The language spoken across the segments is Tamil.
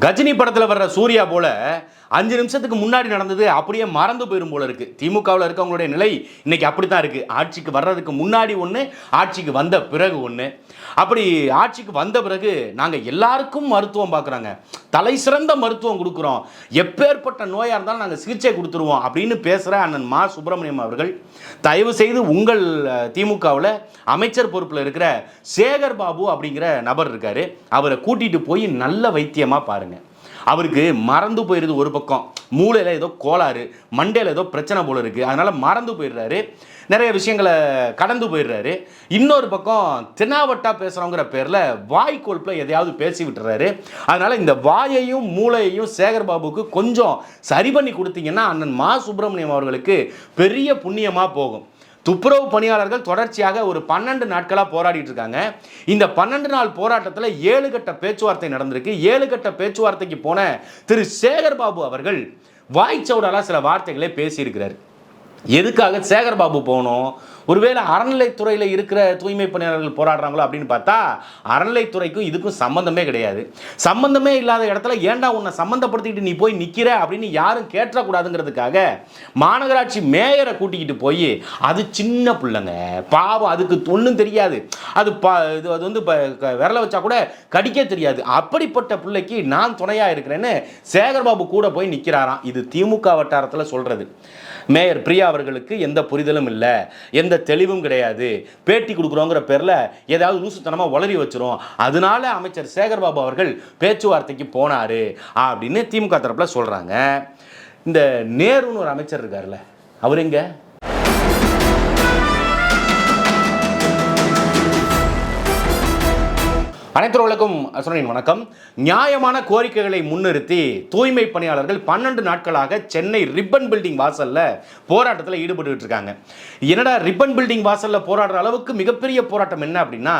கஜினி படத்தில் வர்ற சூர்யா போல அஞ்சு நிமிஷத்துக்கு முன்னாடி நடந்தது அப்படியே மறந்து போயிடும் போல இருக்கு. திமுகவில் இருக்கவங்களுடைய நிலை இன்னைக்கு அப்படி தான் இருக்கு. ஆட்சிக்கு வர்றதுக்கு முன்னாடி ஒன்று ஆட்சிக்கு வந்த பிறகு ஒன்று அப்படி ஆட்சிக்கு வந்த பிறகு நாங்கள் எல்லாருக்கும் மருத்துவம் பார்க்குறாங்க தலை சிறந்த மருத்துவம் கொடுக்குறோம். எப்பேற்பட்ட நோயாக இருந்தாலும் நாங்கள் சிகிச்சை கொடுத்துருவோம் அப்படின்னு பேசுகிற அண்ணன் மா சுப்பிரமணியம் அவர்கள். தயவு செய்து உங்கள் திமுகவில் அமைச்சர் பொறுப்பில் இருக்கிற சேகர் பாபு அப்படிங்கிற நபர் இருக்காரு. அவரை கூட்டிட்டு போய் நல்ல வைத்தியமாக பாருங்க. அவருக்கு மறந்து போயிடுது ஒரு பக்கம். மூளையில் ஏதோ கோளாறு மண்டையில் ஏதோ பிரச்சனை போல இருக்குது அதனால் மறந்து போயிடுறாரு. நிறைய விஷயங்களை கடந்து போயிடுறாரு. இன்னொரு பக்கம் தென்னாவட்டா பேசுகிறோங்கிற பேரில் வாய் கொழுப்பில் எதையாவது பேசி விட்டுறாரு. அதனால் இந்த வாயையும் மூளையையும் சேகர் பாபுக்கு கொஞ்சம் சரி பண்ணி கொடுத்தீங்கன்னா அண்ணன் மா சுப்பிரமணியம் அவர்களுக்கு பெரிய புண்ணியமாக போகும். துப்புரவு பணியாளர்கள் தொடர்ச்சியாக ஒரு பன்னெண்டு நாட்களாக போராடிட்டு இருக்காங்க. இந்த பன்னெண்டு நாள் போராட்டத்தில் ஏழு கட்ட பேச்சுவார்த்தை நடந்திருக்கு. ஏழு கட்ட பேச்சுவார்த்தைக்கு போன திரு சேகர் பாபு அவர்கள் வாய்ச்சவுடாலாக சில வார்த்தைகளை பேசியிருக்கிறார். எதுக்காக சேகர் பாபு போகணும்? ஒருவேளை அறநிலைத்துறையில் இருக்கிற தூய்மை பணியாளர்கள் போராடுறாங்களோ அப்படின்னு பார்த்தா அறநிலைத்துறைக்கும் இதுக்கும் சம்மந்தமே கிடையாது. சம்மந்தமே இல்லாத இடத்துல ஏன்டா உன்னை சம்மந்தப்படுத்திக்கிட்டு நீ போய் நிற்கிற அப்படின்னு யாரும் கேட்டக்கூடாதுங்கிறதுக்காக மாநகராட்சி மேயரை கூட்டிக்கிட்டு போய் அது சின்ன பிள்ளைங்க. பாவம் அதுக்கு ஒன்றும் தெரியாது. அது பா இது அது வந்து இப்போ விரல வச்சா கூட கடிக்க தெரியாது. அப்படிப்பட்ட பிள்ளைக்கு நான் துணையாக இருக்கிறேன்னு சேகர்பாபு கூட போய் நிற்கிறாராம் இது திமுக வட்டாரத்தில் சொல்கிறது மேயர் பிரியா அவர்களுக்கு எந்த புரிதலும் இல்லை. எந்த தெளிவும் கிடையாது. பேட்டி கொடுக்குறோங்கிற பேரில் ஏதாவது லூசுத்தனமாக உளறி வச்சிரும். அதனால அமைச்சர் சேகர்பாபு அவர்கள் பேச்சுவார்த்தைக்கு போனார் அப்படின்னு திமுக தரப்பில் சொல்கிறாங்க இந்த நேருன்னு ஒரு அமைச்சர் இருக்கார்ல அவர் எங்கே? அனைத்துறவுகளுக்கும் அசுரனின் வணக்கம். நியாயமான கோரிக்கைகளை முன்னிறுத்தி தூய்மை பணியாளர்கள் பன்னெண்டு நாட்களாக சென்னை ரிப்பன் பில்டிங் வாசலில் போராட்டத்தில் ஈடுபட்டுக்கிட்டு இருக்காங்க. என்னடா ரிப்பன் பில்டிங் வாசலில் போராடுற அளவுக்கு மிகப்பெரிய போராட்டம் என்ன அப்படின்னா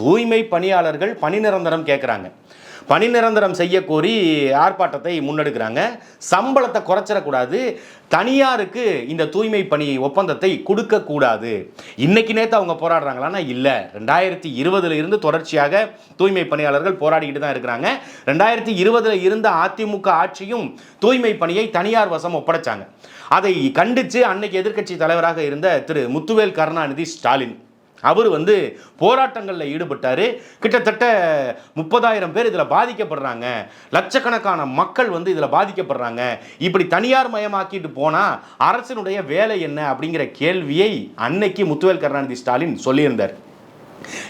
தூய்மை பணியாளர்கள் பணி நிரந்தரம் கேட்குறாங்க பணி நிரந்தரம் செய்ய கோரி ஆர்ப்பாட்டத்தை முன்னெடுக்கிறாங்க. சம்பளத்தை குறைச்சிடக்கூடாது. தனியாருக்கு இந்த தூய்மை பணி ஒப்பந்தத்தை கொடுக்கக்கூடாது. இன்னைக்கு நேற்று அவங்க போராடுறாங்களான்னா இல்லை. ரெண்டாயிரத்தி இருபதுல இருந்து தொடர்ச்சியாக தூய்மை பணியாளர்கள் போராடிக்கிட்டு தான் இருக்கிறாங்க. ரெண்டாயிரத்தி இருபதுல இருந்த அதிமுக ஆட்சியும் தூய்மை பணியை தனியார் வசம் ஒப்படைச்சாங்க. அதை கண்டித்து அன்னைக்கு எதிர்க்கட்சி தலைவராக இருந்த திரு முத்துவேல் கருணாநிதி ஸ்டாலின். அவர் வந்து போராட்டங்களில் ஈடுபட்டார். கிட்டத்தட்ட முப்பதாயிரம் பேர் இதில் பாதிக்கப்படுறாங்க. லட்சக்கணக்கான மக்கள் வந்து இதில் பாதிக்கப்படுறாங்க. இப்படி தனியார் மயமாக்கிட்டு போனால் அரசினுடைய வேலை என்ன அப்படிங்கிற கேள்வியை அன்னைக்கு முத்துவேல் கருணாநிதி ஸ்டாலின் சொல்லியிருந்தார்.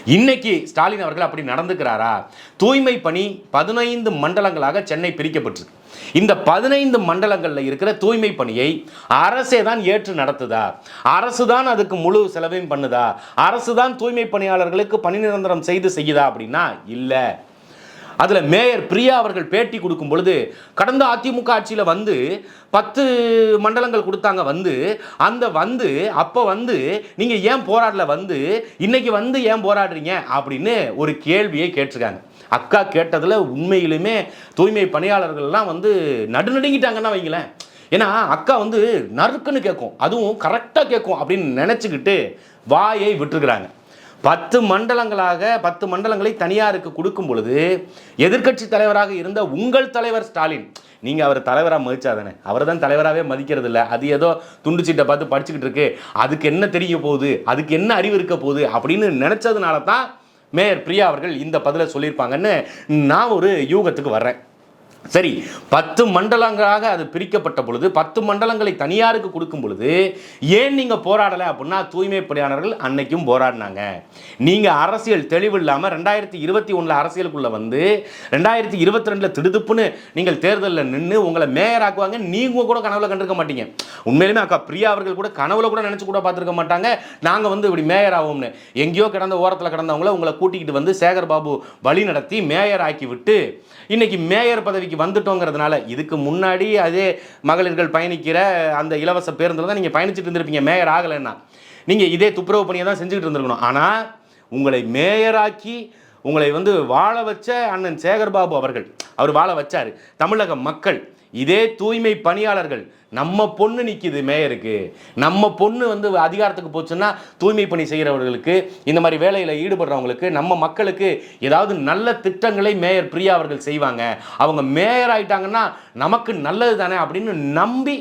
இன்னைக்கு ஸ்டாலின் அவர்கள் அப்படி நடந்துக்கிறாரா? தூய்மை பணி பதினைந்து மண்டலங்களாக சென்னை பிரிக்கப்பட்டிருக்கு. இந்த பதினைந்து மண்டலங்களில் இருக்கிற தூய்மை பணியை அரசே தான் ஏற்று நடத்துதா? அரசு தான் அதுக்கு முழு செலவையும் பண்ணுதா? அரசு தான் தூய்மை பணியாளர்களுக்கு பணி நிரந்தரம் செய்து செய்யுதா அப்படின்னா இல்லை. அதில் மேயர் பிரியா அவர்கள் பேட்டி கொடுக்கும் பொழுது கடந்த அதிமுக ஆட்சியில் வந்து பத்து மண்டலங்கள் கொடுத்தாங்க வந்து அந்த வந்து அப்போ வந்து நீங்கள் ஏன் போராடல வந்து இன்னைக்கு வந்து ஏன் போராடுறீங்க அப்படின்னு ஒரு கேள்வியை கேட்டிருக்காங்க. அக்கா கேட்டதில் உண்மையிலுமே தூய்மை பணியாளர்கள்லாம் வந்து நடுநடுங்கிட்டாங்கன்னா வைங்களேன். ஏன்னா அக்கா வந்து நறுக்குன்னு கேட்கும் அதுவும் கரெக்டாக கேட்கும் அப்படின்னு நினச்சிக்கிட்டு வாயை விட்டுருக்குறாங்க. பத்து மண்டலங்களாக பத்து மண்டலங்களை தனியாருக்கு கொடுக்கும் பொழுது எதிர்க்கட்சி தலைவராக இருந்த உங்கள் தலைவர் ஸ்டாலின் நீங்கள் அவர் தலைவராக மதிச்சாதானே? அவர் தான் தலைவராகவே மதிக்கிறது இல்லை அது ஏதோ துண்டு சீட்டை பார்த்து படிச்சுக்கிட்டு இருக்கு. அதுக்கு என்ன தெரிய போகுது? அதுக்கு என்ன அறிவு இருக்க போகுது? அப்படின்னு நினச்சதுனால தான் மேயர் பிரியா அவர்கள் இந்த பதிலை சொல்லியிருப்பாங்கன்னு நான் ஒரு யூகத்துக்கு வர்றேன். சரி பத்து மண்டலங்களாக அது பிரிக்கப்பட்ட பொழுது பத்து மண்டலங்களை தனியாருக்கு கொடுக்கும் பொழுது ஏன் நீங்கள் போராடலை அப்படின்னா தூய்மை பணியாளர்கள் அன்னைக்கும் போராடினாங்க. நீங்கள் அரசியல் தெளிவு இல்லாமல் ரெண்டாயிரத்தி இருபத்தி ஒன்றில் அரசியலுக்குள்ளே வந்து ரெண்டாயிரத்தி இருபத்தி ரெண்டில் திடுதுப்புன்னு நீங்கள் தேர்தலில் நின்று உங்களை மேயர் ஆக்குவாங்க நீங்கள் கூட கனவுல கண்டிருக்க மாட்டீங்க. உண்மையிலுமே அக்கா பிரியா அவர்கள் கூட கனவுல கூட நினச்சி கூட பார்த்துருக்க மாட்டாங்க. நாங்கள் வந்து இப்படி மேயர் ஆகும்னு எங்கேயோ கிடந்த ஓரத்தில் கிடந்தவங்கள உங்களை கூட்டிக்கிட்டு வந்து சேகர் பாபு வழி நடத்தி மேயர் ஆக்கி விட்டு இன்னைக்கு மேயர் பதவிக்கு வந்துட்டோங்கிறதுனால இதுக்கு முன்னாடி அதே மகளிர்கள் பயணிக்கிற அந்த இலவச பேருந்தில் தான் நீங்கள் பயணிச்சுட்டு இருந்திருப்பீங்க. மேயர் ஆகலைன்னா. நீங்கள் இதே துப்புரவு பணியை தான் செஞ்சுக்கிட்டு இருந்திருக்கணும். ஆனால் உங்களை மேயராக்கி உங்களை வந்து வாழ வச்ச அண்ணன் சேகர்பாபு அவர்கள் அவர் வாழ வச்சார். தமிழக மக்கள் இதே தூய்மை பணியாளர்கள் நம்ம பொண்ணு நிற்கிது மேயருக்கு. நம்ம பொண்ணு வந்து அதிகாரத்துக்கு போச்சுன்னா தூய்மை பணி செய்கிறவர்களுக்கு இந்த மாதிரி வேலையில் ஈடுபடுறவங்களுக்கு நம்ம மக்களுக்கு ஏதாவது நல்ல திட்டங்களை மேயர் பிரியா அவர்கள் செய்வாங்க. அவங்க மேயர் ஆயிட்டாங்கன்னா நமக்கு நல்லது தானே அப்படின்னு நம்பி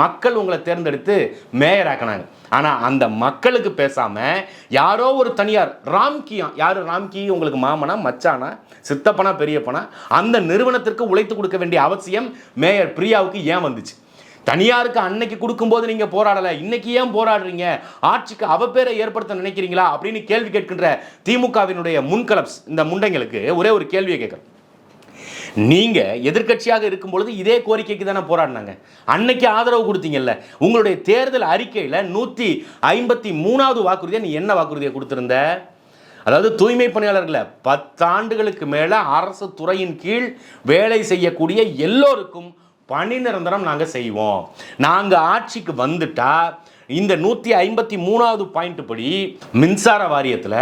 மக்கள் உங்களை தேர்ந்தெடுத்து மேயர் ஆக்கினாங்க ஆனால் அந்த மக்களுக்கு பேசாமல் யாரோ ஒரு தனியார் ராம்கியா யார் ராம்கி? உங்களுக்கு மாமனா மச்சானா சித்தப்பனா பெரியப்பனா அந்த நிறுவனத்திற்கு உழைத்து கொடுக்க வேண்டிய அவசியம் மேயர் பிரியாவுக்கு ஏன் வந்துச்சு? தனியாருக்கு அன்னைக்கு கொடுக்கும்போது நீங்கள் போராடலை. இன்னைக்கு ஏன் போராடுறீங்க? ஆட்சிக்கு அவ பேரை ஏற்படுத்த நினைக்கிறீங்களா? அப்படின்னு கேள்வி கேட்கின்ற திமுகவினுடைய முன்கலப்ஸ் இந்த முண்டைங்களுக்கு ஒரே ஒரு கேள்வியை கேட்குறேன். நீங்க எதிர்க்கட்சியாக இருக்கும் பொழுது இதே கோரிக்கைக்கு தானே போராடினாங்க. அன்னைக்கு ஆதரவு கொடுத்தீங்கல்ல. உங்களுடைய தேர்தல் அறிக்கையில் நூற்றி ஐம்பத்தி மூணாவது வாக்குறுதியை நீ என்ன வாக்குறுதியை கொடுத்துருந்த? அதாவது தூய்மை பணியாளர்களை பத்தாண்டுகளுக்கு மேலே அரசு துறையின் கீழ் வேலை செய்யக்கூடிய எல்லோருக்கும் பணி நிரந்தரம் நாங்கள் செய்வோம். நாங்கள் ஆட்சிக்கு வந்துட்டா இந்த நூற்றி ஐம்பத்தி மூணாவது பாயிண்ட் படி மின்சார வாரியத்தில்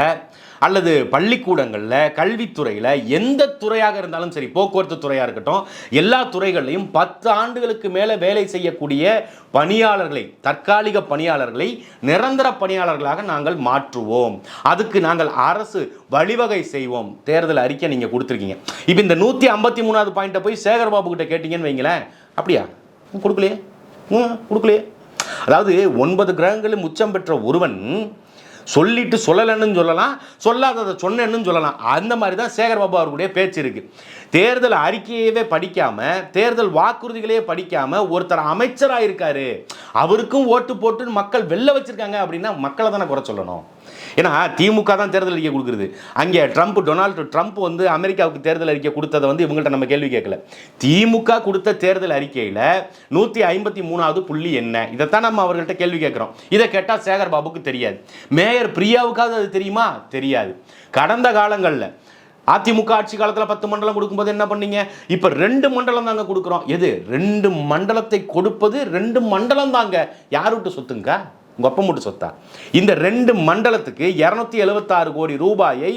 அல்லது பள்ளிக்கூடங்களில் கல்வித்துறையில் எந்த துறையாக இருந்தாலும் சரி போக்குவரத்து துறையாக இருக்கட்டும் எல்லா துறைகளையும் பத்து ஆண்டுகளுக்கு மேலே வேலை செய்யக்கூடிய பணியாளர்களை தற்காலிக பணியாளர்களை நிரந்தர பணியாளர்களாக நாங்கள் மாற்றுவோம். அதுக்கு நாங்கள் அரசு வழிவகை செய்வோம். தேர்தல் அறிக்கை நீங்கள் கொடுத்துருக்கீங்க. இப்போ இந்த நூற்றி ஐம்பத்தி மூணாவது பாயிண்ட்டை போய் சேகர்பாபு கிட்ட கேட்டிங்கன்னு வைங்களேன். அப்படியா? கொடுக்கலையே. ம் கொடுக்கலையே. அதாவது ஒன்பது கிரகங்களும் உச்சம் பெற்ற ஒருவன் சொல்லிட்டு சொல்லலைன்னு சொல்லலாம் சொல்லாததை சொன்னேன்னு சொல்லலாம். அந்த மாதிரி தான் சேகர்பாபு அவர்களுடைய பேச்சு இருக்கு. தேர்தல் அறிக்கையவே படிக்காமல் தேர்தல் வாக்குறுதிகளையே படிக்காமல் ஒருத்தர் அமைச்சராக இருக்காரு அவருக்கும் ஓட்டு போட்டுன்னு மக்கள் வெளில வச்சுருக்காங்க அப்படின்னா மக்களை தானே குறை சொல்லணும்? ஏன்னா திமுக தான் தேர்தல் அறிக்கை கொடுக்குறது. அங்கே ட்ரம்ப் டொனால்டு ட்ரம்ப் வந்து அமெரிக்காவுக்கு தேர்தல் அறிக்கை கொடுத்ததை வந்து இவங்கள்ட்ட நம்ம கேள்வி கேட்கல. திமுக கொடுத்த தேர்தல் அறிக்கையில் நூற்றி ஐம்பத்தி மூணாவது புள்ளி என்ன? இதைத்தான் நம்ம அவர்கள்ட்ட கேள்வி கேட்குறோம். இதை கேட்டால் சேகர் பாபுக்கு தெரியாது. மேயர் பிரியாவுக்காவது அது தெரியுமா? தெரியாது. கடந்த காலங்களில் அதிமுக ஆட்சி காலத்தில் பத்து மண்டலம் கொடுக்கும்போது என்ன பண்ணீங்க? இப்போ ரெண்டு மண்டலம் தாங்க கொடுக்குறோம். எது? ரெண்டு மண்டலத்தை கொடுப்பது ரெண்டு மண்டலம் தாங்க. யார் விட்டு சொத்துங்க? உங்க அப்பா மட்டும் சொத்தா? இந்த ரெண்டு மண்டலத்துக்கு இரநூத்தி எழுபத்தாறு கோடி ரூபாயை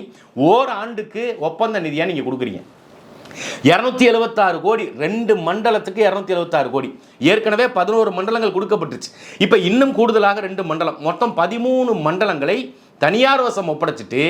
ஓர் ஆண்டுக்கு ஒப்பந்த நிதியாக நீங்கள் கொடுக்குறீங்க. இரநூத்தி எழுபத்தாறு கோடி ரெண்டு மண்டலத்துக்கு இரநூத்தி எழுபத்தாறு கோடி. ஏற்கனவே பதினோரு மண்டலங்கள் கொடுக்கப்பட்டுச்சு இப்போ இன்னும் கூடுதலாக ரெண்டு மண்டலம். மொத்தம் பதிமூணு மண்டலங்களை தனியார் வசம் ஒப்படைச்சிட்டு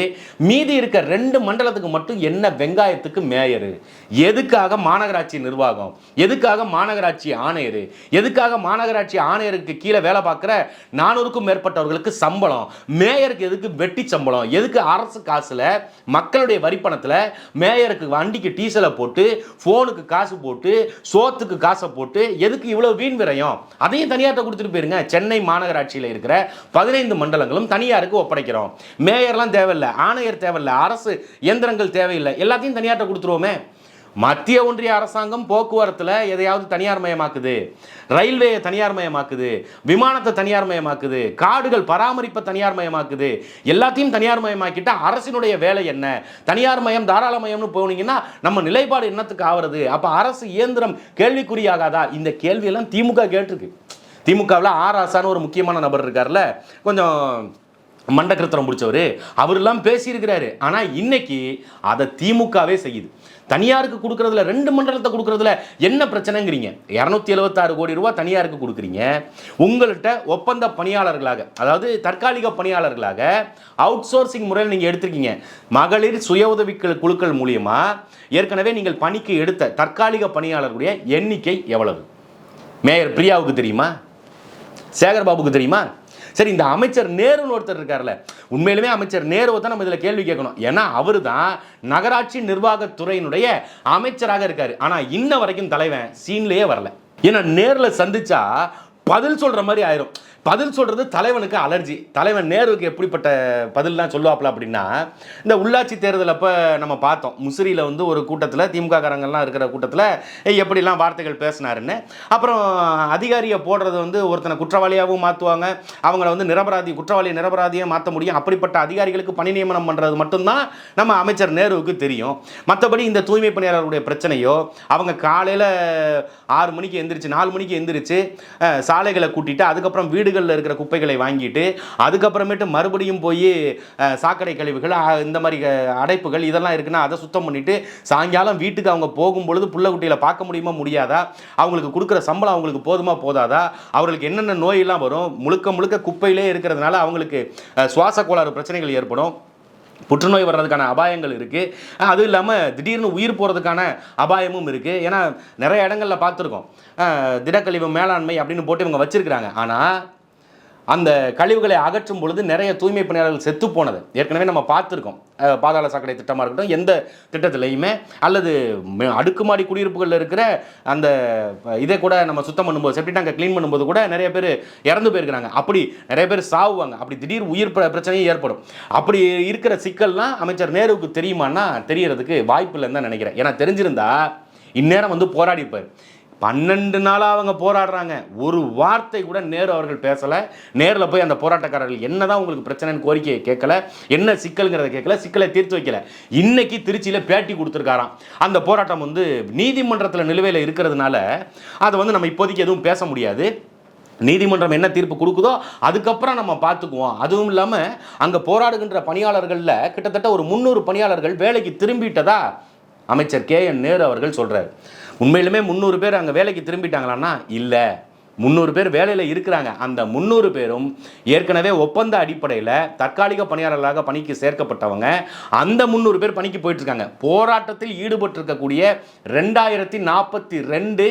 மீதி இருக்க ரெண்டு மண்டலத்துக்கு மட்டும் என்ன வெங்காயத்துக்கு மேயரு? எதுக்காக மாநகராட்சி நிர்வாகம்? எதுக்காக மாநகராட்சி ஆணையர்? எதுக்காக மாநகராட்சி ஆணையருக்கு கீழே வேலை பார்க்குற நானூறுக்கும் மேற்பட்டவர்களுக்கு சம்பளம்? மேயருக்கு எதுக்கு வெட்டி சம்பளம்? எதுக்கு அரசு காசில் மக்களுடைய வரிப்பணத்தில் மேயருக்கு வண்டிக்கு டீசலை போட்டு ஃபோனுக்கு காசு போட்டு சோத்துக்கு காசை போட்டு எதுக்கு இவ்வளோ வீண் விரயம்? அதையும் தனியார்ட்ட கொடுத்துட்டு போயிருங்க. சென்னை மாநகராட்சியில் இருக்கிற பதினைந்து மண்டலங்களும் தனியாருக்கு ஒப்படைக்கிறோம் மேயர்லாம் தேவையில்லை ஆணையர் தேவையில்லை அரசு இயந்திரங்கள் தேவையில்லை எல்லாத்தையும் தனியார்ட்ட கொடுத்துருவோமே. மத்திய ஒன்றிய அரசாங்கம் போக்குவரத்தில் எதையாவது தனியார் மயமாக்குது ரயில்வேயை தனியார் மயமாக்குது விமானத்தை தனியார் மயமாக்குது காடுகள் பராமரிப்பை தனியார் மயமாக்குது எல்லாத்தையும் தனியார் மயமாக்கிட்டா அரசினுடைய வேலை என்ன? தனியார் மயம் தாராள மயம்னு போனீங்கன்னா நம்ம நிலைப்பாடு என்னத்துக்கு ஆகிறது அப்போ அரசு இயந்திரம் கேள்விக்குறியாகாதா? இந்த கேள்வியெல்லாம் திமுக கேட்டிருக்கு. திமுகவில் ஆர் ஆசான்னு ஒரு முக்கியமான நபர் இருக்கார்ல கொஞ்சம் மண்டக்கிருத்தரம் முடிச்சவர். அவரெல்லாம் பேசியிருக்கிறாரு. ஆனால் இன்னைக்கு அதை திமுகவே செய்யுது. தனியாருக்கு கொடுக்குறதுல ரெண்டு மண்டலத்தை கொடுக்குறதுல என்ன பிரச்சனைங்கிறீங்க? இரநூத்தி எழுபத்தாறு கோடி ரூபாய் தனியாருக்கு கொடுக்குறீங்க. உங்கள்கிட்ட ஒப்பந்த பணியாளர்களாக அதாவது தற்காலிக பணியாளர்களாக அவுட் சோர்சிங் முறையில் நீங்கள் எடுத்திருக்கீங்க. மகளிர் சுய உதவி குழுக்கள் மூலியமாக ஏற்கனவே நீங்கள் பணிக்கு எடுத்த தற்காலிக பணியாளர்களுடைய எண்ணிக்கை எவ்வளவு? மேயர் பிரியாவுக்கு தெரியுமா? சேகர்பாபுக்கு தெரியுமா? சரி இந்த அமைச்சர் நேருன்னு ஒருத்தர் இருக்கார்ல உண்மையிலுமே அமைச்சர் நேருவை தான் நம்ம இதில் கேள்வி கேட்கணும். ஏன்னா அவர் தான் நகராட்சி நிர்வாகத்துறையினுடைய அமைச்சராக இருக்காரு. ஆனால் இன்ன வரைக்கும் தலைவன் சீன்லேயே வரல. ஏன்னா நேரில் சந்திச்சா பதில் சொல்கிற மாதிரி ஆயிரும். பதில் சொல்கிறது தலைவனுக்கு அலர்ஜி. தலைவன் நேருவுக்கு எப்படிப்பட்ட பதில்லாம் சொல்லுவாப்பில் அப்படின்னா இந்த உள்ளாட்சி தேர்தல் அப்போ நம்ம பார்த்தோம். முசிறியில் வந்து ஒரு கூட்டத்தில் திமுக காரங்கள்லாம் இருக்கிற கூட்டத்தில் எப்படிலாம் வார்த்தைகள் பேசினாருன்னு? அப்புறம் அதிகாரியை போடுறது வந்து ஒருத்தனை குற்றவாளியாகவும் மாற்றுவாங்க அவங்கள வந்து நிரபராதி குற்றவாளியை நிரபராதியாக மாற்ற முடியும். அப்படிப்பட்ட அதிகாரிகளுக்கு பணி நியமனம் பண்ணுறது மட்டும்தான் நம்ம அமைச்சர் நேருவுக்கு தெரியும். மற்றபடி இந்த தூய்மை பணியாளர்களுடைய பிரச்சனையோ அவங்க காலையில் ஆறு மணிக்கு எந்திரிச்சு நாலு மணிக்கு எந்திரிச்சு சாலைகளை கூட்டிட்டு அதுக்கப்புறம் வீடு வீடுகளில் இருக்கிற குப்பைகளை வாங்கிட்டு அதுக்கப்புறமேட்டு மறுபடியும் போய் சாக்கடை கழிவுகள் இந்த மாதிரி அடைப்புகள் இதெல்லாம் இருக்குன்னா அதை சுத்தம் பண்ணிவிட்டு சாயங்காலம் வீட்டுக்கு அவங்க போகும்பொழுது புள்ள பார்க்க முடியுமா முடியாதா? அவங்களுக்கு கொடுக்குற சம்பளம் அவங்களுக்கு போதுமா போதாதா? அவர்களுக்கு என்னென்ன நோயெல்லாம் வரும்? முழுக்க முழுக்க குப்பையிலே இருக்கிறதுனால அவங்களுக்கு சுவாச கோளாறு பிரச்சனைகள் ஏற்படும். புற்றுநோய் வர்றதுக்கான அபாயங்கள் இருக்குது அதுவும் இல்லாமல் திடீர்னு உயிர் போகிறதுக்கான அபாயமும் இருக்குது ஏன்னா நிறைய இடங்களில் பார்த்துருக்கோம். திடக்கழிவு மேலாண்மை அப்படின்னு போட்டு இவங்க வச்சுருக்கிறாங்க. ஆனால் அந்த கழிவுகளை அகற்றும் பொழுது நிறைய தூய்மை பணியாளர்கள் செத்து போனது. ஏற்கனவே நம்ம பார்த்துருக்கோம். பாதாள சாக்கடை திட்டமாக இருக்கட்டும் எந்த திட்டத்திலையுமே அல்லது அடுக்குமாடி குடியிருப்புகளில் இருக்கிற அந்த இதை கூட நம்ம சுத்தம் பண்ணும்போது செப்டி டேங்கை க்ளீன் பண்ணும்போது கூட நிறைய பேர் இறந்து போயிருக்கிறாங்க. அப்படி நிறைய பேர் சாவுவாங்க. அப்படி திடீர் உயிர் பிரச்சனையும் ஏற்படும். அப்படி இருக்கிற சிக்கல்லாம் அமைச்சர் நேருவுக்கு தெரியுமான்னா தெரியறதுக்கு வாய்ப்பு இல்லைன்னு தான் நினைக்கிறேன். ஏன்னா தெரிஞ்சிருந்தா இந்நேரம் வந்து போராடிப்பார் பன்னெண்டு நாளாக அவங்க போராடுறாங்க. ஒரு வார்த்தை கூட நேரு அவர்கள் பேசலை. நேரில் போய் அந்த போராட்டக்காரர்கள் என்னதான் உங்களுக்கு பிரச்சனைன்னு கோரிக்கையை கேட்கல என்ன சிக்கலுங்கிறத கேட்கல சிக்கலை தீர்த்து வைக்கல. இன்னைக்கு திருச்சியில் பேட்டி கொடுத்துருக்காராம். அந்த போராட்டம் வந்து நீதிமன்றத்தில் நிலுவையில் இருக்கிறதுனால அதை வந்து நம்ம இப்போதைக்கு எதுவும் பேச முடியாது. நீதிமன்றம் என்ன தீர்ப்பு கொடுக்குதோ அதுக்கப்புறம் நம்ம பார்த்துக்குவோம். அதுவும் இல்லாமல் அங்கே போராடுகின்ற பணியாளர்களில் கிட்டத்தட்ட ஒரு முந்நூறு பணியாளர்கள் வேலைக்கு திரும்பிட்டதா அமைச்சர் கே என் நேரு அவர்கள் சொல்கிறார் உண்மையிலுமே முந்நூறு பேர் அங்கே வேலைக்கு திரும்பிட்டாங்களான்னா இல்லை. முந்நூறு பேர் வேலையில் இருக்கிறாங்க. அந்த முந்நூறு பேரும் ஏற்கனவே ஒப்பந்த அடிப்படையில் தற்காலிக பணியாளர்களாக பணிக்கு சேர்க்கப்பட்டவங்க அந்த முந்நூறு பேர் பணிக்கு போயிட்டுருக்காங்க. போராட்டத்தில் ஈடுபட்டிருக்கக்கூடிய ரெண்டாயிரத்தி நாற்பத்தி ரெண்டு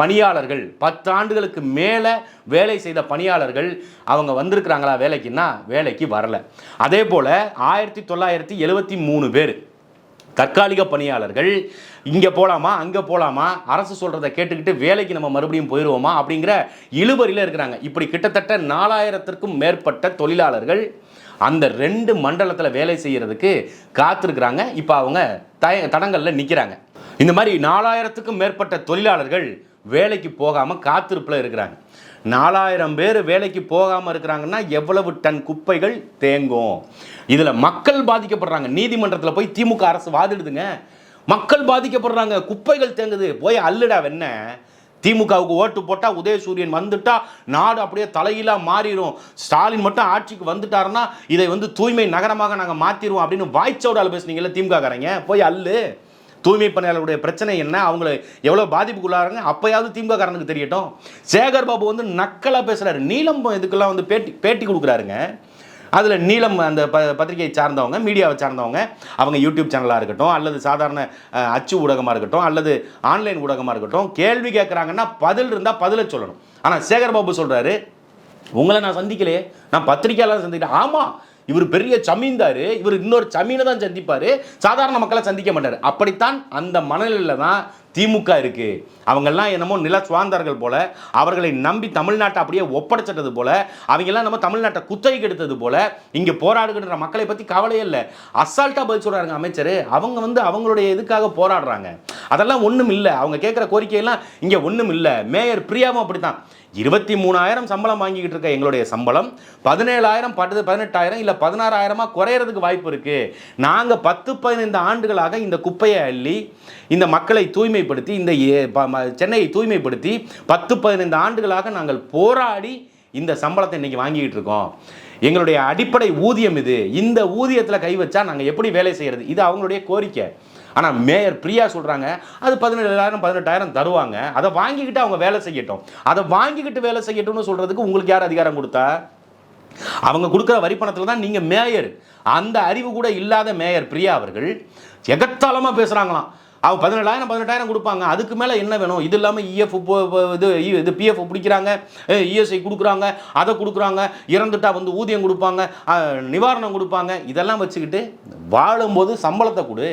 பணியாளர்கள் பத்து ஆண்டுகளுக்கு மேலே வேலை செய்த பணியாளர்கள் அவங்க வந்திருக்கிறாங்களா வேலைக்குன்னா வேலைக்கு வரல. அதே போல் ஆயிரத்தி தொள்ளாயிரத்தி எழுபத்தி மூணு பேர் தற்காலிக பணியாளர்கள் இங்கே போகலாமா அங்கே போகலாமா அரசு சொல்கிறத கேட்டுக்கிட்டு வேலைக்கு நம்ம மறுபடியும் போயிடுவோமா அப்படிங்கிற இழுபறியில் இருக்கிறாங்க. இப்படி கிட்டத்தட்ட நாலாயிரத்திற்கும் மேற்பட்ட தொழிலாளர்கள் அந்த ரெண்டு மண்டலத்தில் வேலை செய்கிறதுக்கு காத்திருக்கிறாங்க. இப்போ அவங்க தய தடங்களில் நிற்கிறாங்க இந்த மாதிரி நாலாயிரத்துக்கும் மேற்பட்ட தொழிலாளர்கள் வேலைக்கு போகாமல் காத்திருப்பில் இருக்கிறாங்க. நாலாயிரம் பேர் வேலைக்கு போகாமல் இருக்கிறாங்கன்னா எவ்வளவு டன் குப்பைகள் தேங்கும்? இதில் மக்கள் பாதிக்கப்படுறாங்க. நீதிமன்றத்தில் போய் திமுக அரசு வாதிடுதுங்க. மக்கள் பாதிக்கப்படுறாங்க. குப்பைகள் தேங்குது. போய் அள்ளுடா வெண்ண. திமுகவுக்கு ஓட்டு போட்டால் உதயசூரியன் வந்துட்டா நாடு அப்படியே தலையிலாக மாறிடும் ஸ்டாலின் மட்டும் ஆட்சிக்கு வந்துட்டாருன்னா இதை வந்து தூய்மை நகரமாக நாங்கள் மாற்றிடுவோம் அப்படின்னு வாய்ச்சவுடால் பேசுனீங்கல்ல திமுகக்காரங்க போய் அல்லு தூய்மை பணியாளர்களுடைய பிரச்சனை என்ன? அவங்கள எவ்வளோ பாதிப்புக்குள்ளாருங்க அப்போயாவது திமுக காரனுக்கு தெரியட்டும். சேகர் பாபு வந்து நக்கலாக பேசுகிறாரு நீலம் இதுக்கெல்லாம் வந்து பேட்டி பேட்டி கொடுக்குறாருங்க. அதில் நீலம் அந்த ப பத்திரிகையை சார்ந்தவங்க மீடியாவை சார்ந்தவங்க அவங்க யூடியூப் சேனலாக இருக்கட்டும் அல்லது சாதாரண அச்சு ஊடகமாக இருக்கட்டும் அல்லது ஆன்லைன் ஊடகமாக இருக்கட்டும் கேள்வி கேட்குறாங்கன்னா பதில் இருந்தால் பதிலை சொல்லணும். ஆனால் சேகர் பாபு சொல்கிறாரு உங்களை நான் சந்திக்கலையே. நான் பத்திரிக்கையாளர் சந்திக்கிறேன் ஆமாம் இவர் பெரிய சமீன்தார் இவர் இன்னொரு சமீனை தான் சந்திப்பார். சாதாரண மக்களை சந்திக்க மாட்டார். அப்படித்தான் அந்த மனநிலையில் தான் திமுக இருக்குது அவங்கெல்லாம் என்னமோ நில சுவாந்தார்கள் போல அவர்களை நம்பி தமிழ்நாட்டை அப்படியே ஒப்படைச்சிட்டது போல அவங்கெல்லாம் நம்ம தமிழ்நாட்டை குத்தகைக்கு எடுத்தது போல இங்கே போராடுகின்ற மக்களை பற்றி கவலையே இல்லை. அசால்ட்டாக பதில் சொல்கிறாங்க அமைச்சர். அவங்க வந்து அவங்களுடைய இதுக்காக போராடுறாங்க. அதெல்லாம் ஒன்றும் இல்லை. அவங்க கேட்குற கோரிக்கையெல்லாம் இங்கே ஒன்றும் இல்லை. மேயர் பிரியாவும் அப்படி தான் இருபத்தி மூணாயிரம் சம்பளம் வாங்கிக்கிட்டு இருக்க எங்களுடைய சம்பளம் பதினேழாயிரம் பத்து பதினெட்டாயிரம் இல்லை பதினாறாயிரமாக குறையிறதுக்கு வாய்ப்பு இருக்குது நாங்கள் பத்து பதினைந்து ஆண்டுகளாக இந்த குப்பையை அள்ளி இந்த மக்களை தூய்மை தூய்மைப்படுத்தி இந்த சென்னையை தூய்மைப்படுத்தி பத்து பதினைந்து ஆண்டுகளாக நாங்கள் போராடி இந்த சம்பளத்தை இன்னைக்கு வாங்கிக்கிட்டு இருக்கோம். எங்களுடைய அடிப்படை ஊதியம் இது. இந்த ஊதியத்தில் கை வச்சா நாங்கள் எப்படி வேலை செய்கிறது இது அவங்களுடைய கோரிக்கை. ஆனால் மேயர் பிரியா சொல்கிறாங்க அது பதினேழாயிரம் பதினெட்டாயிரம் தருவாங்க. அதை வாங்கிக்கிட்டு அவங்க வேலை செய்யட்டும். அதை வாங்கிக்கிட்டு வேலை செய்யட்டும்னு சொல்கிறதுக்கு உங்களுக்கு யார் அதிகாரம் கொடுத்தா? அவங்க கொடுக்குற வரி பணத்தில் தான் நீங்கள் மேயர். அந்த அறிவு கூட இல்லாத மேயர் பிரியா அவர்கள் எகத்தாளமாக பேசுகிறாங்களாம் அவங்க பதினேழாயிரம் பதினெட்டாயிரம் கொடுப்பாங்க. அதுக்கு மேலே என்ன வேணும்? இது இல்லாமல் இஎஃப் இது e இது பிஎஃப் பிடிக்கிறாங்க. இஎஸ்ஐ கொடுக்குறாங்க. அதை கொடுக்குறாங்க. இறந்துட்டா வந்து ஊதியம் கொடுப்பாங்க. நிவாரணம் கொடுப்பாங்க. இதெல்லாம் வச்சுக்கிட்டு வாழும்போது சம்பளத்தை கொடு.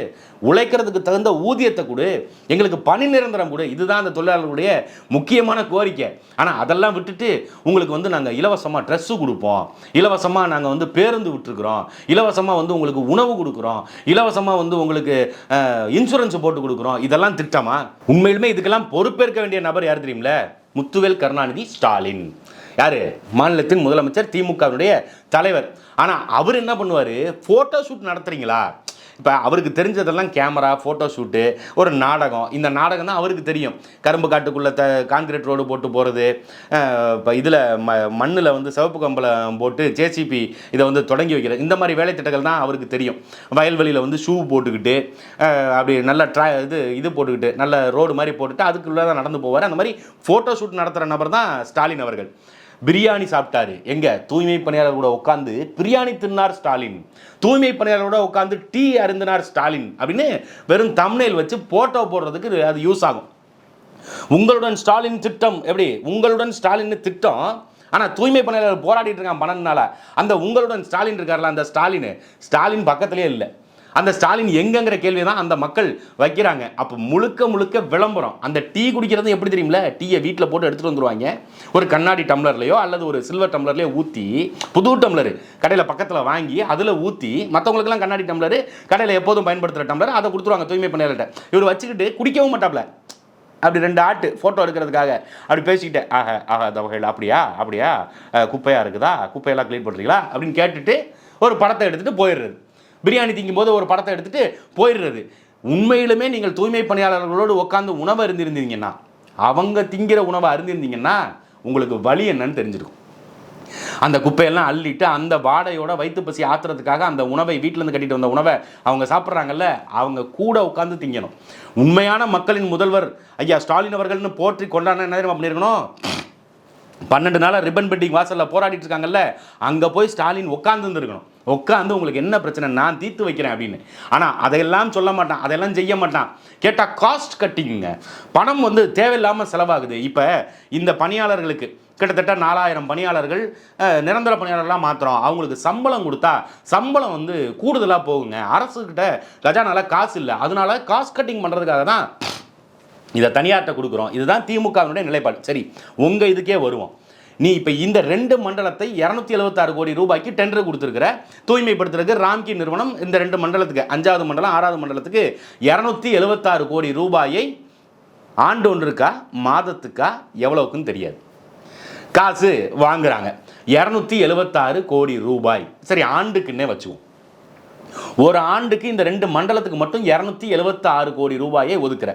உழைக்கிறதுக்கு தகுந்த ஊதியத்தை கொடு. எங்களுக்கு பணி நிரந்தரம் கொடு. இதுதான் அந்த தொழிலாளர்களுடைய முக்கியமான கோரிக்கை. ஆனால் அதெல்லாம் விட்டுட்டு உங்களுக்கு வந்து நாங்கள் இலவசமாக ட்ரெஸ்ஸு கொடுப்போம். இலவசமாக நாங்கள் வந்து பேருந்து விட்டுருக்குறோம். இலவசமாக வந்து உங்களுக்கு உணவு கொடுக்குறோம். இலவசமாக வந்து உங்களுக்கு இன்சூரன்ஸ் போட்டு கொடுக்குறோம். இதெல்லாம் திட்டமா? உண்மையிலுமே இதுக்கெல்லாம் பொறுப்பேற்க வேண்டிய நபர் யார் தெரியும்ல? முத்துவேல் கருணாநிதி ஸ்டாலின். யாரு? மாநிலத்தின் முதலமைச்சர் திமுகவினுடைய தலைவர். ஆனால் அவர் என்ன பண்ணுவார்? ஃபோட்டோ ஷூட் நடத்துறீங்களா? இப்போ அவருக்கு தெரிஞ்சதெல்லாம் கேமரா ஃபோட்டோ ஷூட்டு ஒரு நாடகம். இந்த நாடகம் தான் அவருக்கு தெரியும். கரும்பு காட்டுக்குள்ளே த கான்கிரீட் ரோடு போட்டு போகிறது இப்போ இதில் ம மண்ணில் வந்து சிவப்பு கம்பளம் போட்டு ஜேசிபி இதை வந்து தொடங்கி வைக்கிறது. இந்த மாதிரி வேலை திட்டங்கள் தான் அவருக்கு தெரியும். வயல்வெளியில் வந்து ஷூ போட்டுக்கிட்டு அப்படி நல்ல ட்ரா இது இது போட்டுக்கிட்டு நல்ல ரோடு மாதிரி போட்டுட்டு அதுக்குள்ளே தான் நடந்து போவார். அந்த மாதிரி ஃபோட்டோ ஷூட் நடத்துகிற நபர் தான் ஸ்டாலின் அவர்கள். பிரியாணி சாப்பிட்டாரு. எங்க? தூய்மை பணியாளர் கூட உட்காந்து பிரியாணி தின்னார் ஸ்டாலின். தூய்மை பணியாளரோட உட்காந்து டீ அருந்தினார் ஸ்டாலின். அப்படின்னு வெறும் தமிழில் வச்சு போட்டோ போடுறதுக்கு அது யூஸ் ஆகும். உங்களுடன் ஸ்டாலின் திட்டம் எப்படி? உங்களுடன் ஸ்டாலின் திட்டம். ஆனால் தூய்மை பணியாளர் போராடிட்டு இருக்கான் பணம்னால. அந்த உங்களுடன் ஸ்டாலின் இருக்கார்ல அந்த ஸ்டாலின். ஸ்டாலின் பக்கத்திலே இல்லை. அந்த ஸ்டாலின் எங்கங்கிற கேள்வி தான் அந்த மக்கள் வைக்கிறாங்க. அப்போ முழுக்க முழுக்க விளம்பரம். அந்த டீ குடிக்கிறது எப்படி தெரியுமில? டீயை வீட்டில் போட்டு எடுத்துகிட்டு வந்துருவாங்க. ஒரு கண்ணாடி டம்ளர்லையோ அல்லது ஒரு சில்வர் டம்ளர்லையோ ஊற்றி புது டம்ளர் கடையில் பக்கத்தில் வாங்கி அதில் ஊற்றி மற்றவங்களுக்கெல்லாம் கண்ணாடி டம்ளர் கடையில் எப்போதும் பயன்படுத்துகிற டம்ளர் அதை கொடுத்துருவாங்க தூய்மை பண்ணியாளர்கிட்ட இவர் வச்சுக்கிட்டு குடிக்கவும் மாட்டாப்ல. அப்படி ரெண்டு ஆட்டு ஃபோட்டோ எடுக்கிறதுக்காக அப்படி பேசிக்கிட்டேன் ஆக ஆஹா அந்த வகையில் அப்படியா அப்படியா? குப்பையாக இருக்குதா? குப்பையெல்லாம் க்ளீன் பண்ணுறீங்களா அப்படின்னு கேட்டுட்டு ஒரு படத்தை எடுத்துகிட்டு போயிடுறது. பிரியாணி திங்கும் போது ஒரு படத்தை எடுத்துகிட்டு போயிடுறது. உண்மையிலுமே நீங்கள் தூய்மை பணியாளர்களோடு உட்காந்து உணவு அருந்திருந்தீங்கன்னா அவங்க திங்கிற உணவை அருந்திருந்தீங்கன்னா உங்களுக்கு வழி என்னன்னு தெரிஞ்சிருக்கும். அந்த குப்பையெல்லாம் அள்ளிட்டு அந்த வாடையோட வயிற்று பசி ஆத்துறதுக்காக அந்த உணவை வீட்டிலேருந்து கட்டிட்டு வந்த உணவை அவங்க சாப்பிட்றாங்கல்ல அவங்க கூட உட்காந்து திங்கணும். உண்மையான மக்களின் முதல்வர் ஐயா ஸ்டாலின் அவர்கள்னு போற்றி கொண்டாடின என்ன பண்ணியிருக்கணும்? பன்னெண்டு நாளாக ரிப்பன் பெட்டிங் வாசலில் போராடிட்டு இருக்காங்கல்ல அங்கே போய் ஸ்டாலின் உட்காந்து இருந்திருக்கணும். உட்காந்து உங்களுக்கு என்ன பிரச்சனை? நான் தீர்த்து வைக்கிறேன் அப்படின்னு. ஆனால் அதையெல்லாம் சொல்ல மாட்டான் அதெல்லாம் செய்ய மாட்டான். கேட்டால் காஸ்ட் கட்டிங்க பணம் வந்து தேவையில்லாமல் செலவாகுது. இப்போ இந்த பணியாளர்களுக்கு கிட்டத்தட்ட நாலாயிரம் பணியாளர்கள் நிரந்தர பணியாளர்களாக மாத்திரம் அவங்களுக்கு சம்பளம் கொடுத்தா சம்பளம் வந்து கூடுதலாக போகுங்க. அரசுக்கிட்ட கஜானால காசு இல்லை. அதனால காஸ்ட் கட்டிங் பண்ணுறதுக்காக தான் இதை தனியார்கிட்ட கொடுக்குறோம். இதுதான் திமுகவினுடைய நிலைப்பாடு. சரி உங்கள் இதுக்கே வருவோம். நீ இப்போ இந்த ரெண்டு மண்டலத்தை இரநூத்தி எழுபத்தாறு கோடி ரூபாய்க்கு டெண்டர் கொடுத்துருக்குற தூய்மைப்படுத்துறதுக்கு ராம்கி நிறுவனம் இந்த ரெண்டு மண்டலத்துக்கு அஞ்சாவது மண்டலம் ஆறாவது மண்டலத்துக்கு இரநூத்தி எழுபத்தாறு கோடி ரூபாயை ஆண்டு ஒன்றுக்கா மாதத்துக்கா எவ்வளவுக்குன்னு தெரியாது. காசு வாங்குறாங்க. இரநூத்தி எழுபத்தாறு கோடி ரூபாய். சரி ஆண்டுக்குன்னே வச்சுக்குவோம் ஒரு ஆண்டுக்கு இந்த ரெண்டு மண்டலத்துக்கு மட்டும் இரநூத்தி எழுபத்தாறு கோடி ரூபாயை ஒதுக்குற.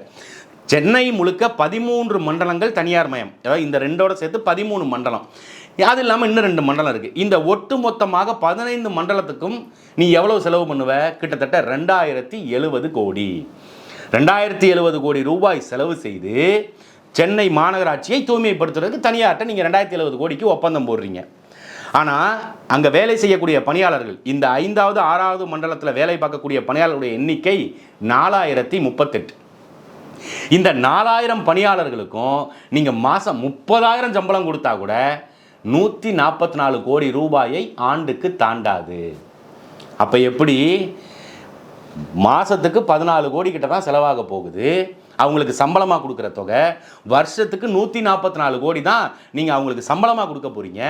சென்னை முழுக்க பதிமூன்று மண்டலங்கள் தனியார் மயம். அதாவது இந்த ரெண்டோட சேர்த்து பதிமூணு மண்டலம். அது இல்லாமல் இன்னும் ரெண்டு மண்டலம் இருக்குது இந்த ஒட்டு மொத்தமாக பதினைந்து மண்டலத்துக்கும் நீ எவ்வளவு செலவு பண்ணுவ? கிட்டத்தட்ட ரெண்டாயிரத்தி எழுபது கோடி. ரெண்டாயிரத்தி எழுபது கோடி ரூபாய் செலவு செய்து சென்னை மாநகராட்சியை தூய்மைப்படுத்துறதுக்கு தனியார்ட்ட நீங்கள் ரெண்டாயிரத்தி எழுபது கோடிக்கு ஒப்பந்தம் போடுறீங்க. ஆனால் அங்கே வேலை செய்யக்கூடிய பணியாளர்கள் இந்த ஐந்தாவது ஆறாவது மண்டலத்தில் வேலை பார்க்கக்கூடிய பணியாளர்களுடைய எண்ணிக்கை நாலாயிரத்தி முப்பத்தெட்டு. இந்த நாலாயிரம் பணியாளர்களுக்கும் நீங்கள் மாதம் முப்பதாயிரம் சம்பளம் கொடுத்தா கூட நூற்றி நாற்பத்தி நாலு கோடி ரூபாயை ஆண்டுக்கு தாண்டாது. அப்போ எப்படி? மாதத்துக்கு பதினாலு கோடி கிட்ட தான் செலவாக போகுது. அவங்களுக்கு சம்பளமாக கொடுக்குற தொகை வருஷத்துக்கு நூற்றி நாற்பத்தி நாலு கோடி தான் நீங்கள் அவங்களுக்கு சம்பளமாக கொடுக்க போகிறீங்க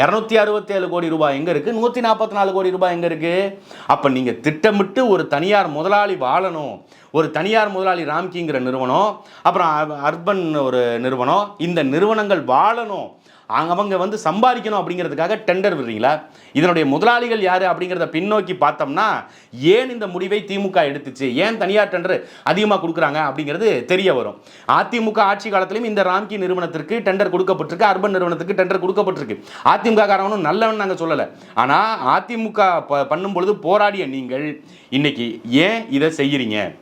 இரநூத்தி அறுபத்தேழு கோடி ரூபாய் எங்கே இருக்குது நூற்றி நாற்பத்தி நாலு கோடி ரூபாய் எங்கே இருக்குது அப்போ நீங்கள் திட்டமிட்டு ஒரு தனியார் முதலாளி வாழணும். ஒரு தனியார் முதலாளி ராம்கிங்கிற நிறுவனம் அப்புறம் அர்பன் ஒரு நிறுவனம். இந்த நிறுவனங்கள் வாழணும். அவங்க வந்து சம்பாதிக்கணும் அப்படிங்கிறதுக்காக டெண்டர் விடுறீங்களா? இதனுடைய முதலாளிகள் யார் அப்படிங்கிறத பின்னோக்கி பார்த்தோம்னா ஏன் இந்த முடிவை திமுக எடுத்துச்சு? ஏன் தனியார் டெண்டர் அதிகமாக கொடுக்குறாங்க அப்படிங்கிறது தெரிய வரும். அதிமுக ஆட்சி காலத்திலும் இந்த ராம்கி நிறுவனத்திற்கு டெண்டர் கொடுக்கப்பட்டிருக்கு அர்பன் நிறுவனத்துக்கு டெண்டர் கொடுக்கப்பட்டிருக்கு. அதிமுக காரவனும் நல்லவன் நாங்கள் சொல்லலை. ஆனால் அதிமுக ப- பண்ணும் பொழுது போராடிய நீங்கள் இன்னைக்கு ஏன் இதை செய்கிறீங்க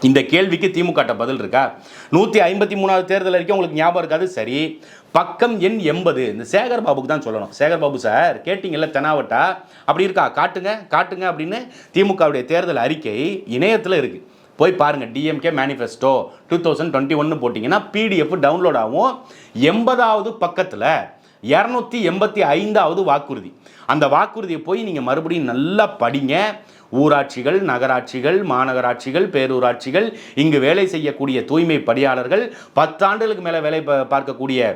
இந்த கேள்விக்கு திமுக பதில் இருக்கா? நூற்றி ஐம்பத்தி மூணாவது தேர்தல் வரைக்கும் உங்களுக்கு ஞாபகம் இருக்காது? சரி. பக்கம் எண் எண்பது. இந்த சேகர் பாபுக்கு தான் சொல்லணும். சேகர் பாபு சார் கேட்டிங்கல்ல தெனாவட்டா? அப்படி இருக்கா? காட்டுங்க காட்டுங்க அப்படின்னு திமுகவுடைய தேர்தல் அறிக்கை இணையத்தில் இருக்குது போய் பாருங்கள் DMK manifesto two thousand twenty ஒன்று போட்டிங்கன்னா பிடிஎஃப் டவுன்லோட் ஆகும். எண்பதாவது பக்கத்தில் இரநூத்தி எண்பத்தி ஐந்தாவது வாக்குறுதி. அந்த வாக்குறுதியை போய் நீங்கள் மறுபடியும் நல்லா படிங்க. ஊராட்சிகள் நகராட்சிகள் மாநகராட்சிகள் பேரூராட்சிகள் இங்கு வேலை செய்யக்கூடிய தூய்மை பணியாளர்கள் பத்தாண்டுகளுக்கு மேலே வேலை பார்க்கக்கூடிய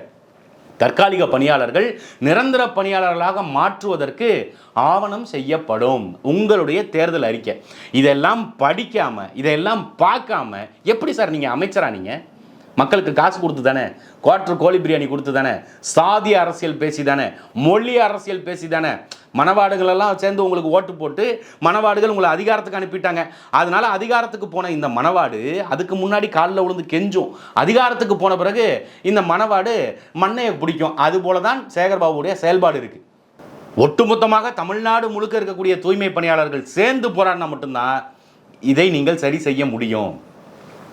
தற்காலிக பணியாளர்கள் நிரந்தர பணியாளர்களாக மாற்றுவதற்கு ஆவணம் செய்யப்படும் உங்களுடைய தேர்தல் அறிக்கை. இதெல்லாம் படிக்காமல் இதெல்லாம் பார்க்காம எப்படி சார் நீங்கள் அமைச்சரா நீங்கள் மக்களுக்கு காசு கொடுத்து தானே குவார்டர் கோழி பிரியாணி கொடுத்து தானே சாதி அரசியல் பேசி தானே மொழி அரசியல் பேசி தானே மணவாடுகள் எல்லாம் சேர்ந்து உங்களுக்கு ஓட்டு போட்டு மணவாடுகள் உங்களை அதிகாரத்துக்கு அனுப்பிட்டாங்க. அதனால அதிகாரத்துக்கு போன இந்த மணவாடு அதுக்கு முன்னாடி காலில் விழுந்து கெஞ்சும். அதிகாரத்துக்கு போன பிறகு இந்த மணவாடு மண்ணையை பிடிக்கும். அதுபோல தான் சேகர்பாபுடைய செயல்பாடு இருக்குது ஒட்டுமொத்தமாக தமிழ்நாடு முழுக்க இருக்கக்கூடிய தூய்மை பணியாளர்கள் சேர்ந்து போராடினா மட்டும்தான் இதை நீங்கள் சரி செய்ய முடியும்.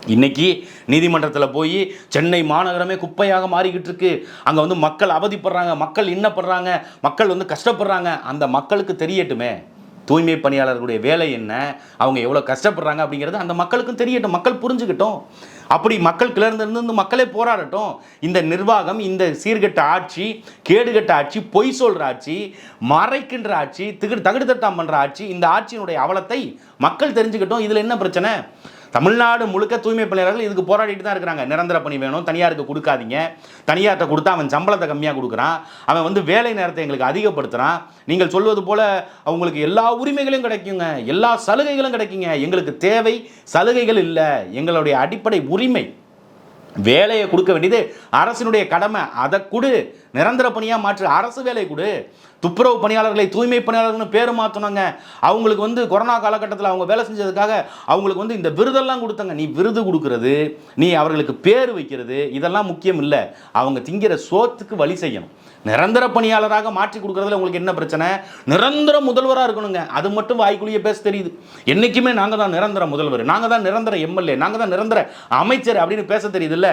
இன்னைக்கு நீதிமன்றத்தில் போய் சென்னை மாநகரமே குப்பையாக மாறிக்கிட்டு இருக்கு. அங்கே வந்து மக்கள் அவதிப்படுறாங்க மக்கள் இன்னப்படுறாங்க மக்கள் வந்து கஷ்டப்படுறாங்க. அந்த மக்களுக்கு தெரியட்டுமே. தூய்மை பணியாளர்களுடைய வேலை என்ன? அவங்க எவ்வளோ கஷ்டப்படுறாங்க அப்படிங்கிறது அந்த மக்களுக்கும் தெரியட்டும். மக்கள் புரிஞ்சுக்கிட்டோம். அப்படி மக்கள் கிளர்ந்திருந்து மக்களே போராடட்டும். இந்த நிர்வாகம் இந்த சீர்கெட்ட ஆட்சி கேடுகட்ட ஆட்சி பொய் சொல்கிற ஆட்சி மறைக்கின்ற ஆட்சி திகு தகுடுதட்டாம் பண்ணுற ஆட்சி இந்த ஆட்சியினுடைய அவலத்தை மக்கள் தெரிஞ்சுக்கிட்டோம். இதில் என்ன பிரச்சனை? தமிழ்நாடு முழுக்க தூய்மை பணியாளர்கள் இதுக்கு போராடிட்டு தான் இருக்கிறாங்க. நிரந்தர பணி வேணும் தனியாருக்கு கொடுக்காதீங்க. தனியார்கிட்ட கொடுத்தா அவன் சம்பளத்தை கம்மியாக கொடுக்குறான். அவன் வந்து வேலை நேரத்தை எங்களுக்கு அதிகப்படுத்துகிறான் நீங்கள் சொல்வது போல் அவங்களுக்கு எல்லா உரிமைகளும் கிடைக்குங்க. எல்லா சலுகைகளும் கிடைக்குங்க. எங்களுக்கு தேவை சலுகைகள் இல்லை. எங்களுடைய அடிப்படை உரிமை. வேலையை கொடுக்க வேண்டியது அரசினுடைய கடமை. அதை கொடு. நிரந்தர பணியாக மாற்று. அரசு வேலை கொடு. துப்புரவு பணியாளர்களை தூய்மை பணியாளர்கள்னு பேர் மாற்றணுங்க அவங்களுக்கு வந்து கொரோனா காலகட்டத்தில் அவங்க வேலை செஞ்சதுக்காக அவங்களுக்கு வந்து இந்த விருதெல்லாம் கொடுத்தாங்க. நீ விருது கொடுக்கறது நீ அவர்களுக்கு பேர் வைக்கிறது இதெல்லாம் முக்கியம் இல்லை. அவங்க திங்கிற சோத்துக்கு வழி செய்யணும். நிரந்தர பணியாளராக மாற்றி கொடுக்குறதுல உங்களுக்கு என்ன பிரச்சனை? நிரந்தர முதல்வராக இருக்கணுங்க. அது மட்டும் வாய்க்குள்ளேயே பேச தெரியுது. என்றைக்குமே நாங்கள் தான் நிரந்தர முதல்வர். நாங்கள் தான் நிரந்தர எம்எல்ஏ. நாங்கள் தான் நிரந்தர அமைச்சர் அப்படின்னு பேச தெரியுதுல்ல?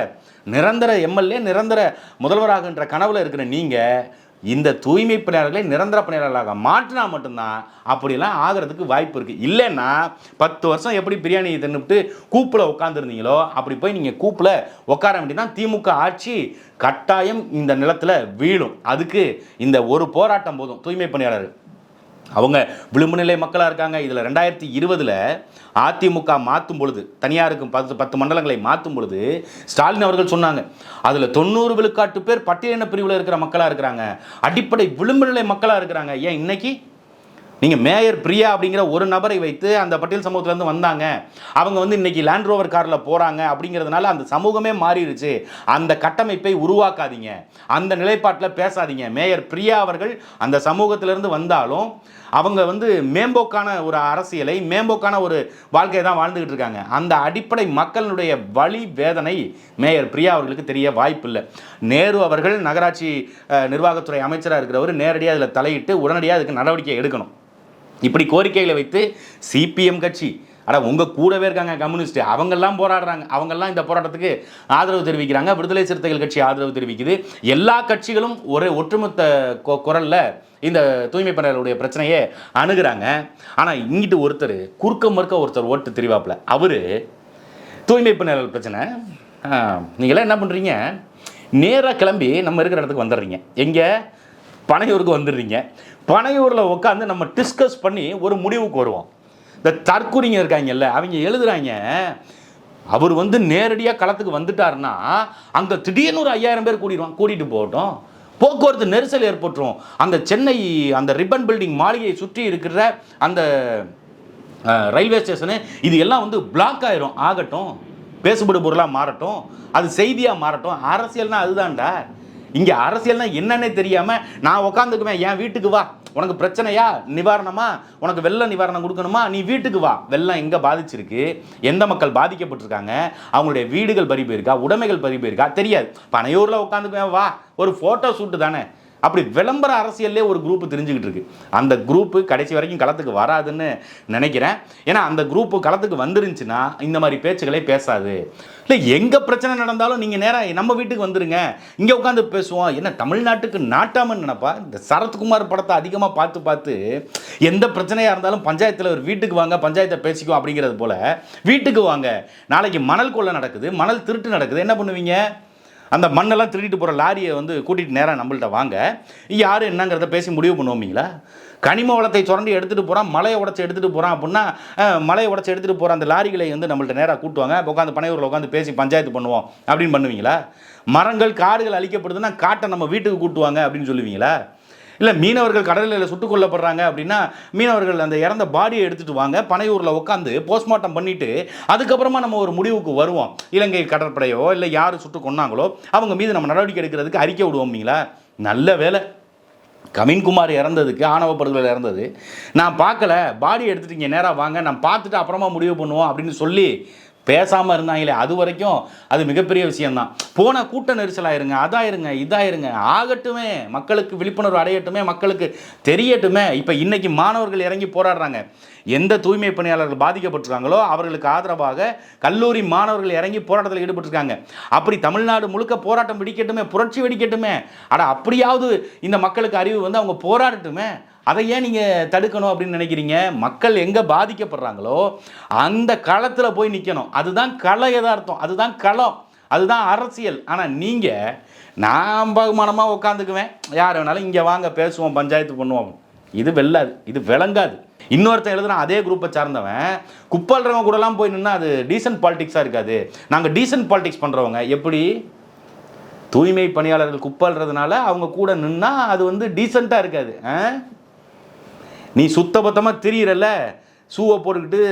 நிரந்தர எம்எல்ஏ நிரந்தர முதல்வராகன்ற கனவில் இருக்கிற நீங்கள் இந்த தூய்மை பணியாளர்களை நிரந்தர பணியாளர்களாக மாற்றினா மட்டும்தான் அப்படிலாம் ஆகிறதுக்கு வாய்ப்பு இருக்குது இல்லைன்னா பத்து வருஷம் எப்படி பிரியாணி தின்னுட்டு கூப்பில் உட்காந்துருந்தீங்களோ அப்படி போய் நீங்கள் கூப்பில் உட்கார வேண்டியதான் திமுக ஆட்சி. கட்டாயம் இந்த நிலத்தில் வீழும். அதுக்கு இந்த ஒரு போராட்டம் போதும். தூய்மை பணியாளர்கள். அவங்க விளிம்பு நிலை மக்களாக இருக்காங்க. இதில் ரெண்டாயிரத்தி இருபதில் அதிமுக மாற்றும் பொழுது தனியாருக்கு பத்து பத்து மண்டலங்களை மாற்றும் பொழுது ஸ்டாலின் அவர்கள் சொன்னாங்க அதில் தொண்ணூறு விழுக்காட்டு பேர் பட்டியலின பிரிவில் இருக்கிற மக்களாக இருக்கிறாங்க. அடிப்படை விளிம்பு நிலை மக்களாக இருக்கிறாங்க. ஏன் இன்னைக்கு? நீங்கள் மேயர் பிரியா அப்படிங்கிற ஒரு நபரை வைத்து அந்த பட்டியல் சமூகத்துலேருந்து வந்தாங்க. அவங்க வந்து இன்னைக்கு லேண்ட் ரோவர் காரில் போகிறாங்க அப்படிங்கிறதுனால அந்த சமூகமே மாறிடுச்சு. அந்த கட்டமைப்பை உருவாக்காதீங்க. அந்த நிலைப்பாட்டில் பேசாதீங்க. மேயர் பிரியா அவர்கள் அந்த சமூகத்திலேருந்து வந்தாலும் அவங்க வந்து மேம்போக்கான ஒரு அரசியலை மேம்போக்கான ஒரு வாழ்க்கையை தான் வாழ்ந்துகிட்டு இருக்காங்க. அந்த அடிப்படை மக்களுடைய வழி வேதனை மேயர் பிரியா அவர்களுக்கு தெரிய வாய்ப்பில்லை. நேரு அவர்கள் நகராட்சி நிர்வாகத்துறை அமைச்சராக இருக்கிறவர் நேரடியாக அதில் தலையிட்டு உடனடியாக அதுக்கு நடவடிக்கை எடுக்கணும். இப்படி கோரிக்கைகளை வைத்து சிபிஎம் கட்சி அட உங்கள் கூடவே இருக்காங்க கம்யூனிஸ்ட் அவங்கெல்லாம் போராடுறாங்க அவங்கெல்லாம் இந்த போராட்டத்துக்கு ஆதரவு தெரிவிக்கிறாங்க. விடுதலை சிறுத்தைகள் கட்சி ஆதரவு தெரிவிக்குது. எல்லா கட்சிகளும் ஒரே ஒட்டுமொத்த கொ- குரல்ல இந்த தூய்மை பணியாளருடைய பிரச்சனையை அணுகிறாங்க. ஆனால் இங்கிட்டு ஒருத்தர் குறுக்க மறுக்க ஒருத்தர் ஓட்டு தெரிவாப்பில். அவர் தூய்மை பணியாளர் பிரச்சனை. நீங்களாம் என்ன பண்ணுறீங்க நேராக கிளம்பி நம்ம இருக்கிற இடத்துக்கு வந்துடுறீங்க. எங்கே? பனையூருக்கு வந்துடுறீங்க. பனையூரில் உட்காந்து நம்ம டிஸ்கஸ் பண்ணி ஒரு முடிவுக்கு வருவோம். இந்த தற்குறிங்க இருக்காங்கல்ல அவங்க எழுதுறாங்க அவர் வந்து நேரடியாக களத்துக்கு வந்துட்டாருன்னா அங்கே திடீர்னு ஒரு ஐயாயிரம் பேர் கூடிடுவான் கூட்டிகிட்டு போகட்டும். போக்குவரத்து நெரிசல் ஏற்பட்டுரும். அந்த சென்னை அந்த ரிப்பன் பில்டிங் மாளிகையை சுற்றி இருக்கிற அந்த ரயில்வே ஸ்டேஷனு இது எல்லாம் வந்து பிளாக் ஆயிரும். ஆகட்டும். பேசுபடு பொருளாக மாறட்டும். அது செய்தியாக மாறட்டும். அரசியல்னால் அதுதான்டா. இங்கே அரசியல்னா என்னன்னே தெரியாமல் நான் உக்காந்துக்குவேன் என் வீட்டுக்கு வா. உனக்கு பிரச்சனையா? நிவாரணமா? உனக்கு வெள்ள நிவாரணம் கொடுக்கணுமா? நீ வீட்டுக்கு வா. வெள்ளம் எங்கே பாதிச்சிருக்கு? எந்த மக்கள் பாதிக்கப்பட்டிருக்காங்க? அவங்களுடைய வீடுகள் பறி போயிருக்கா உடைமைகள் பறி போயிருக்கா தெரியாது. பனையூரில் உட்காந்துக்குவேன் வா. ஒரு ஃபோட்டோ ஷூட்டு தானே. அப்படி விளம்பர அரசியல்லே ஒரு குரூப் தெரிஞ்சுக்கிட்டு இருக்கு அந்த குரூப்பு கடைசி வரைக்கும் களத்துக்கு வராதுன்னு நினைக்கிறேன். ஏன்னா அந்த குரூப்பு களத்துக்கு வந்துருந்துச்சுன்னா இந்த மாதிரி பேச்சுகளே பேசாது. இல்லை எங்கே பிரச்சனை நடந்தாலும் நீங்கள் நேராக நம்ம வீட்டுக்கு வந்துடுங்க இங்கே உட்காந்து பேசுவோம். என்ன தமிழ்நாட்டுக்கு நாட்டாமன்னு நினைப்பா? இந்த சரத்குமார் படத்தை அதிகமாக பார்த்து பார்த்து எந்த பிரச்சனையாக இருந்தாலும் பஞ்சாயத்தில் ஒரு வீட்டுக்கு வாங்க பஞ்சாயத்தை பேசிக்குவோம் அப்படிங்கிறது போல் வீட்டுக்கு வாங்க. நாளைக்கு மணல் கொள்ளை நடக்குது மணல் திருட்டு நடக்குது. என்ன பண்ணுவீங்க? அந்த மண்ணெல்லாம் திருடிட்டு போகிற லாரியை வந்து கூட்டிகிட்டு நேராக நம்மள்ட்ட வாங்க. யார் என்னங்கிறத பேசி முடிவு பண்ணுவோமீங்களா? கனிம வளத்தை சுரண்டி எடுத்துகிட்டு போகிறான் மலையை உடச்சி எடுத்துகிட்டு போகிறான் அப்படின்னா மலையை உடச்சி எடுத்துகிட்டு போகிற அந்த லாரிகளை வந்து நம்மள்ட்ட நேராக கூட்டுவாங்க இப்போ உட்காந்து பனையூரில் உட்காந்து பேசி பஞ்சாயத்து பண்ணுவோம் அப்படின்னு பண்ணுவீங்களா? மரங்கள் காடுகள் அழிக்கப்படுதுன்னா காட்டை நம்ம வீட்டுக்கு கூட்டுவாங்க அப்படின்னு சொல்லுவீங்களா? இல்லை மீனவர்கள் கடலில் சுட்டுக் கொல்லப்படுறாங்க அப்படின்னா மீனவர்கள் அந்த இறந்த பாடியை எடுத்துகிட்டு வாங்க பனையூரில் உட்காந்து போஸ்ட்மார்ட்டம் பண்ணிவிட்டு அதுக்கப்புறமா நம்ம ஒரு முடிவுக்கு வருவோம். இலங்கை கடற்படையோ இல்லை யார் சுட்டு கொன்னாங்களோ அவங்க மீது நம்ம நடவடிக்கை எடுக்கிறதுக்கு அறிக்கை விடுவோம்ங்களா நல்ல வேலை கவின்குமார் இறந்ததுக்கு ஆணவ படுகொலை இறந்தது. நான் பார்க்கல பாடி எடுத்துட்டீங்க நேராக வாங்க நான் பார்த்துட்டு அப்புறமா முடிவு பண்ணுவோம் அப்படின்னு சொல்லி பேசாமல் இருந்தாங்களே அது வரைக்கும் அது மிகப்பெரிய விஷயம்தான். போன கூட்ட நெரிசலாயிருங்க அதாயிருங்க இதாயிருங்க. ஆகட்டுமே மக்களுக்கு விழிப்புணர்வு அடையட்டுமே மக்களுக்கு தெரியட்டுமே. இப்போ இன்றைக்கி மாணவர்கள் இறங்கி போராடுறாங்க. எந்த தூய்மை பணியாளர்கள் பாதிக்கப்பட்டிருக்காங்களோ அவர்களுக்கு ஆதரவாக கல்லூரி மாணவர்கள் இறங்கி போராட்டத்தில் ஈடுபட்டிருக்காங்க. அப்படி தமிழ்நாடு முழுக்க போராட்டம் வெடிக்கட்டுமே புரட்சி வெடிக்கட்டுமே. அட அப்படியாவது இந்த மக்களுக்கு அறிவு வந்து அவங்க போராடட்டுமே. அதை ஏன் நீங்கள் தடுக்கணும் அப்படின்னு நினைக்கிறீங்க? மக்கள் எங்கே பாதிக்கப்படுறாங்களோ அந்த களத்தில் போய் நிற்கணும் அதுதான் கள யதார்த்தம். அதுதான் களம். அதுதான் அரசியல். ஆனால் நீங்கள் நான் பகுமானமாக உட்காந்துக்குவேன் யார் வேணாலும் இங்கே வாங்க பேசுவோம் பஞ்சாயத்து பண்ணுவோம். இது வெல்லாது இது விளங்காது. இன்னொருத்தன் எழுதுனா அதே குரூப்பை சார்ந்தவன். குப்பல்றவங்க கூடலாம் போய் நின்னா அது டீசன்ட் பாலிடிக்ஸாக இருக்காது. நாங்கள் டீசன்ட் பாலிடிக்ஸ் பண்ணுறவங்க எப்படி? தூய்மை பணியாளர்கள் குப்பல்றதுனால அவங்க கூட நின்னா அது வந்து டீசெண்டாக இருக்காது. ஆ? நீ சுத்தபத்தமாக திரியிறல்ல. ஷூவை போட்டுக்கிட்டு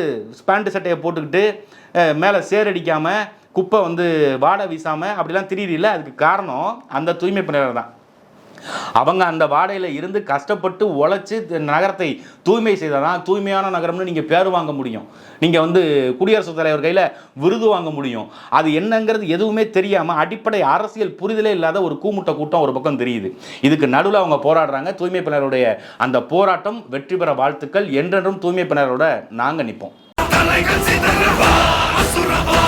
பேண்ட் சட்டையை போட்டுக்கிட்டு மேலே சேரடிக்காமல் குப்பை வந்து வாடை வீசாமல் அப்படிலாம் திரியிறில்ல. அதுக்கு காரணம் அந்த தூய்மை பணியாளர் தான். அவங்க அந்த வாடையில் இருந்து கஷ்டப்பட்டு உழைச்சி நகரத்தை தூய்மை செய்தால் தான் தூய்மையான நகரம்னு நீங்கள் பேர் வாங்க முடியும். நீங்கள் வந்து குடியரசுத் தலைவர் கையில் விருது வாங்க முடியும். அது என்னங்கிறது எதுவுமே தெரியாமல் அடிப்படை அரசியல் புரிதலே இல்லாத ஒரு கூமுட்ட கூட்டம் ஒரு பக்கம் தெரியுது. இதுக்கு நடுவில் அவங்க போராடுறாங்க. தூய்மை பிணருடைய அந்த போராட்டம் வெற்றி பெற வாழ்த்துக்கள். என்றென்றும் தூய்மை பிணரோட நாங்கள் நிற்போம் தலைகள் சிதறவா அசுரவா.